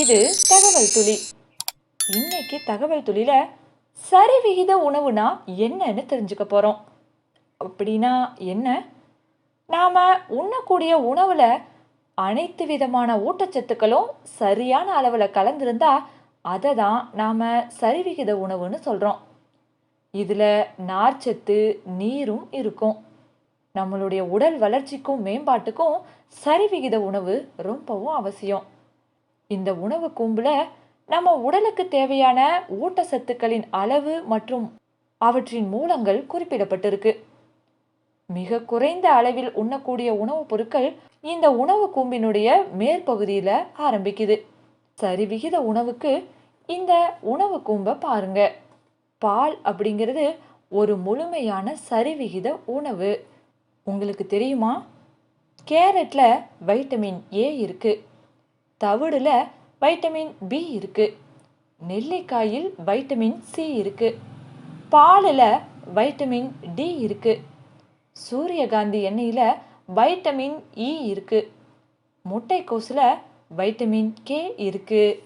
இது தகவல் துளி. இன்னைக்கு தகவல் துளியில சரிவிகித உணவுனா என்னன்னு தெரிஞ்சுக்க போறோம். அப்படின்னா என்ன? நாம உண்ணக்கூடிய உணவுல அனைத்து விதமான ஊட்டச்சத்துக்களும் சரியான அளவுல கலந்திருந்தா அதை தான் நாம சரிவிகித உணவுன்னு சொல்றோம். இதுல நார்ச்சத்து நீரும் இருக்கும். நம்மளுடைய உடல் வளர்ச்சிக்கும் மேம்பாட்டுக்கும் சரிவிகித உணவு ரொம்பவும் அவசியம். இந்த உணவு கூம்பில் நம்ம உடலுக்கு தேவையான ஊட்டச்சத்துக்களின் அளவு மற்றும் அவற்றின் மூலங்கள் குறிப்பிடப்பட்டிருக்கு. மிக குறைந்த அளவில் உண்ணக்கூடிய உணவுப் பொருட்கள் இந்த உணவு கூம்பினுடைய மேற்பகுதியில் ஆரம்பிக்குது. சரிவிகித உணவுக்கு இந்த உணவு கூம்பை பாருங்க. பால் அப்படிங்கிறது ஒரு முழுமையான சரிவிகித உணவு. உங்களுக்கு தெரியுமா? கேரட்ல வைட்டமின் ஏ இருக்குது தவிடுல வைட்டமின் பி இருக்கு. நெல்லிக்காயில் வைட்டமின் சி இருக்கு. பாலில் வைட்டமின் டி இருக்கு. சூரியகாந்தி எண்ணெயில் வைட்டமின் இ இருக்கு. முட்டைக்கோஸில் வைட்டமின் கே இருக்குது